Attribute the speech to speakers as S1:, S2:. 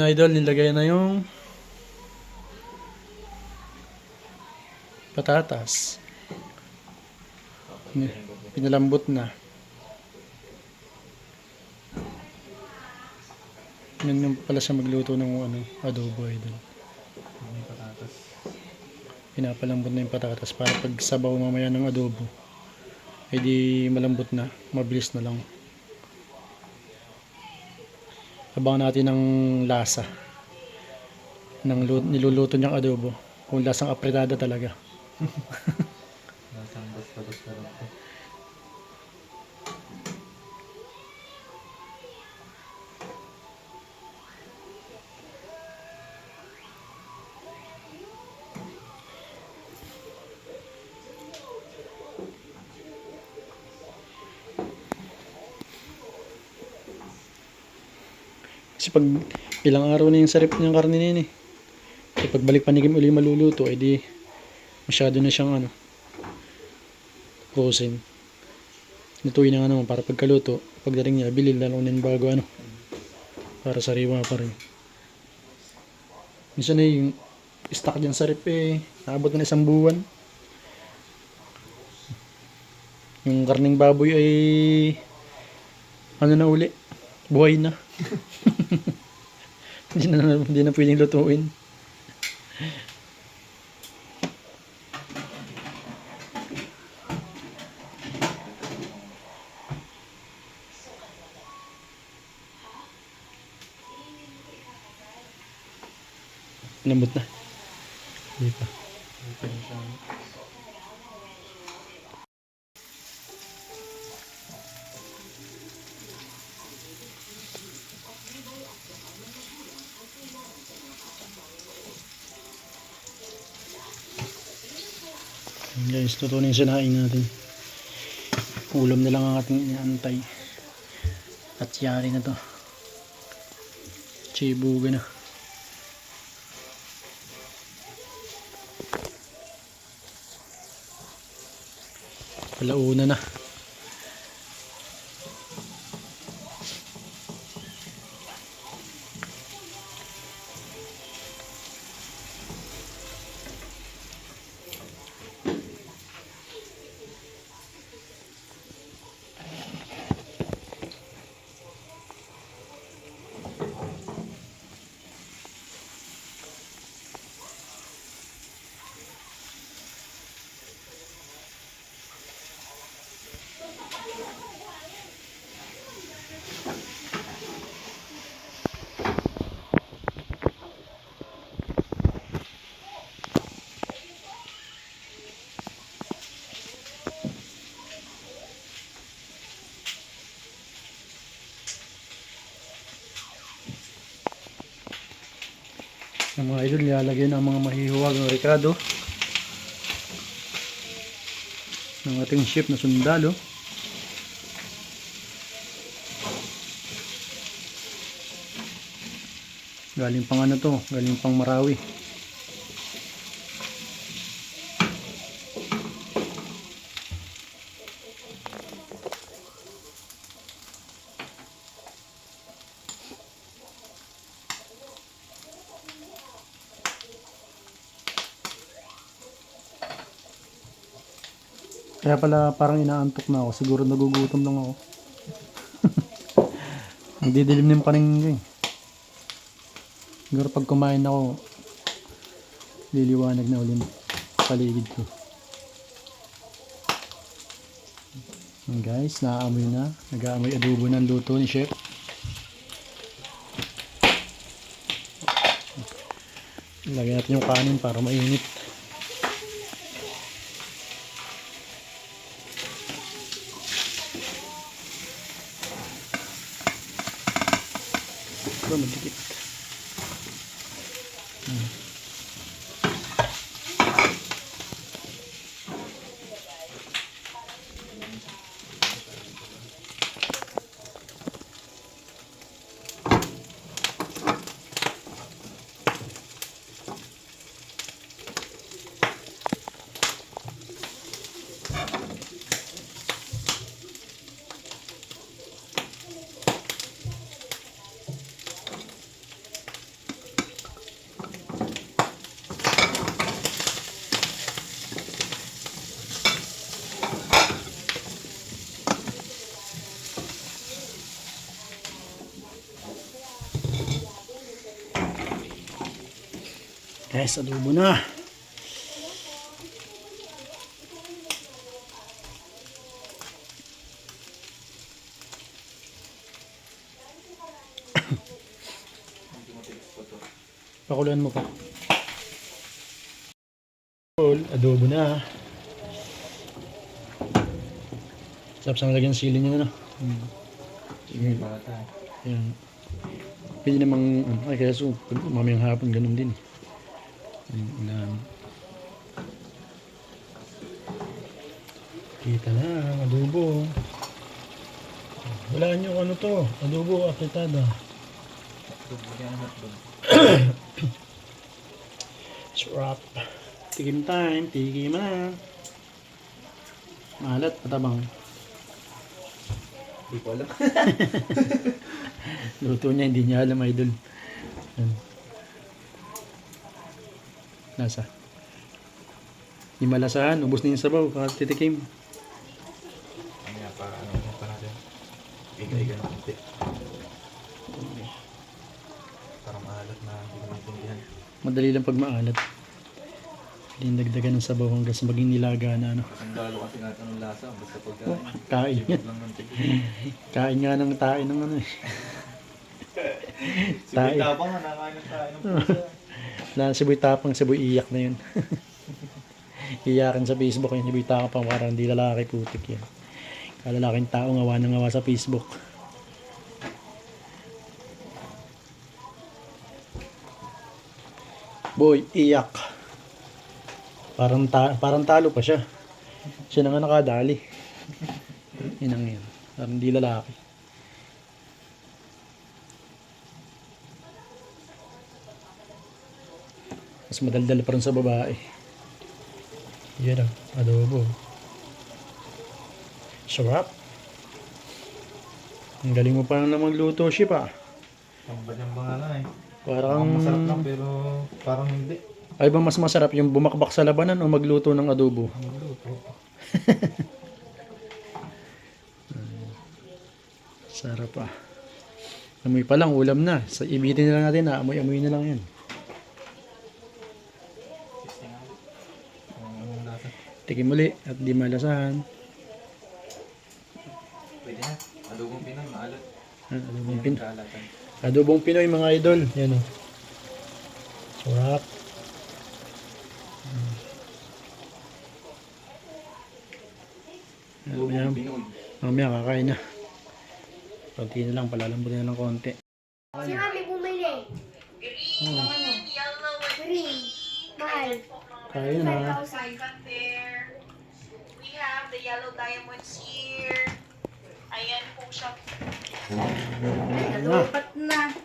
S1: Idol, nilagay na yung patatas. Pinalambot na. Yan yung pala siya magluto ng ano, adobo idol. Pinapalambot na yung patatas para pag sabaw mamaya ng adobo, ay di malambot na, mabilis na lang. Abangan natin ng lasa ng lu- niluluto niyang adobo. Kung lasang apretada talaga.
S2: Lasang basta-basta lang
S1: Kasi pag ilang araw na yung sarip ng karne na yun eh. Kasi pagbalik panigim uli maluluto, eh di masyado na siyang ano, frozen. Lutuin na nga naman para pagkaluto, pagdating niya, bilhin yung bago ano, para sariwa pa rin. Minsan na yung stock dyan sa rep eh, naabot na isang buwan. Yung karning baboy ay ano na uli, buhay na. Hindi na, hindi na pwedeng lutuin. Lambot na. Hindi pa.
S2: Open siya.
S1: Guys, tutunin sinain natin. Ulam na lang ang ating inaantay. At yari na to. Chibuga na. Palauna na. Ang mga idol, nilalagay ng mga mahihuwag ng Ricardo. Ng ating ship na sundalo. Galing pang ano to, galing pang Marawi. Kaya pala parang inaantok na ako. Siguro nagugutom lang ako. Nagdidilim na yung paningin ko eh. Siguro pag kumain ako, liliwanag na ulit paligid ko. Yan guys, naaamoy na. Nag-aamoy adobo ng luto ni Chef. Lagyan natin yung kanin para mainit. முடிஞ்சுது Guys, adobo na. Pakuluan mo pa. Adobo na. Sarap sa lagyan ng sili niya, ano? Mm. Sige.
S2: Bata.
S1: Yan. Pwede namang, ano, ay kaya so, mamayang hapon, ganun din. Yung ulam. Kita na, adobo. Wala nyo ano to, adobo,
S2: ng hotdog.
S1: Sarap. Tikim time, tikim na. Malat, patabang.
S2: Hindi ko alam.
S1: Luto niya, hindi niya alam, idol. Yan. Nasa. Di malasahan, ubos na yung sabaw, titikim.
S2: Ano yan, para ano mo pa natin. Iga-iga ng konti. Para maalat na hindi ko maintindihan.
S1: Madali lang pag maalat. Hindi dagdagan ng sabaw hanggang sa maging nilaga na ano.
S2: Ang lalo kasi natin ng lasa. Basta
S1: Oh,
S2: pagkain.
S1: kain
S2: lang ng tigil.
S1: Kain nga ng tain ng ano eh.
S2: Si
S1: Tayo.
S2: Bitapang nga, nakain ng tayo ng pusa.
S1: Na siboy tapang, siboy iyak na yun. Iyakan sa Facebook yun, siboy tapang parang hindi lalaki putik yan. Kalalaking tao ngawa na ngawa sa Facebook. Boy, iyak. Parang, ta parang talo pa siya. Siya na nga nakadali. Yun ang yun. Parang hindi lalaki. Mas madaldal pa rin sa babae. Yan ang adobo. Sarap. Ang galing mo pa na magluto, Ship ah.
S2: Pambanyang nga nga eh.
S1: Parang,
S2: masarap lang pero parang hindi.
S1: ay ba mas masarap yung bumakbak sa labanan o magluto ng adobo?
S2: Magluto.
S1: Sarap ah. Amoy pa lang, ulam na. Sa ibitin na lang natin na, amoy-amoy na lang yan.
S2: Testing nga. Ang anong lasa.
S1: Tikim muli at di malasahan.
S2: Pwede na. Adobong Pinoy, maalat.
S1: Ah, adobong,
S2: Yan
S1: pin
S2: ang kaalatan.
S1: adobong Pinoy mga idol. Yan o. Sarap.
S2: Adobong
S1: Mamaya,
S2: Pinoy.
S1: mamaya kakain na. Konti na lang, palalambutin na lang konti.
S3: Si Mami bumili.
S1: Oh,
S3: Green. Mahal.
S1: kain na.
S3: 5,000.
S4: The yellow diamonds here. Ayan po siya.
S1: Kain na.
S3: Pat na.